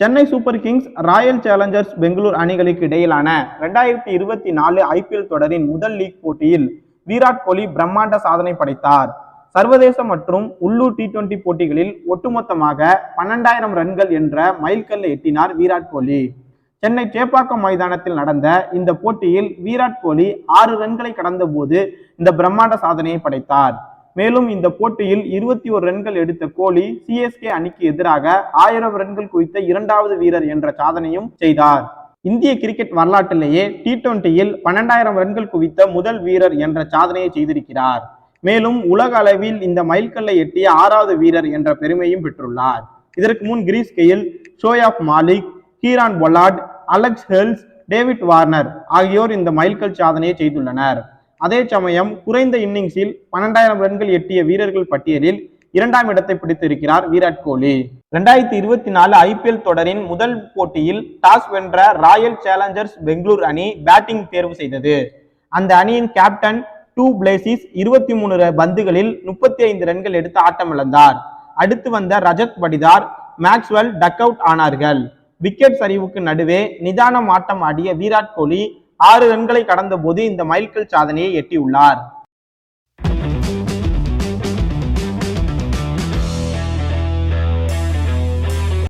Chennai Super Kings Royal Challengers Bengaluru அணிகளுக்கு இடையிலான ரெண்டாயிரத்தி இருபத்தி நாலு ஐபிஎல் தொடரின் முதல் லீக் போட்டியில் விராட் கோலி பிரம்மாண்ட சாதனை படைத்தார். சர்வதேச மற்றும் உள்ளூர் டி டுவெண்டி போட்டிகளில் ஒட்டுமொத்தமாக பன்னெண்டாயிரம் ரன்கள் என்ற மைல்கல்லை எட்டினார் விராட் கோலி. சென்னை சேப்பாக்கம் மைதானத்தில் நடந்த இந்த போட்டியில் விராட் கோலி ஆறு ரன்களை கடந்த போது இந்த பிரம்மாண்ட சாதனையை படைத்தார். மேலும் இந்த போட்டியில் இருபத்தி ஒரு ரன்கள் எடுத்த கோலி சிஎஸ்கே அணிக்கு எதிராக ஆயிரம் ரன்கள் குவித்த இரண்டாவது வீரர் என்ற சாதனையும் செய்தார். இந்திய கிரிக்கெட் வரலாற்றிலேயே டி டுவெண்டியில் பன்னெண்டாயிரம் ரன்கள் குவித்த முதல் வீரர் என்ற சாதனையை செய்திருக்கிறார். மேலும் உலக அளவில் இந்த மைல்கல்லை எட்டிய ஆறாவது வீரர் என்ற பெருமையும் பெற்றுள்ளார். இதற்கு முன் Chris Gayle Shoaib Malik Kieron Pollard Alex Hales David Warner ஆகியோர் இந்த மைல்கல் சாதனையை செய்துள்ளனர். அதே சமயம் குறைந்த இன்னிங்ஸில் பன்னெண்டாயிரம் ரன்கள் எட்டிய வீரர்கள் பட்டியலில் இரண்டாம் இடத்தை பிடித்திருக்கிறார் விராட் கோலி. ரெண்டாயிரத்தி இருபத்தி நாலு ஐபிஎல் தொடரின் முதல் போட்டியில் டாஸ் வென்ற ராயல் சேலஞ்சர்ஸ் பெங்களூர் அணி பேட்டிங் தேர்வு செய்தது. அந்த அணியின் கேப்டன் டூ பிளேசிஸ் இருபத்தி மூணு பந்துகளில் முப்பத்தி ஐந்து ரன்கள் எடுத்து ஆட்டமிழந்தார். அடுத்து வந்த Rajat Patidar Maxwell duck out ஆனார்கள். விக்கெட் சரிவுக்கு நடுவே நிதானம் ஆட்டம் ஆடிய விராட் கோலி ஆறு ரன்களை கடந்த போது இந்த மைல்கல் சாதனையை எட்டியுள்ளார்.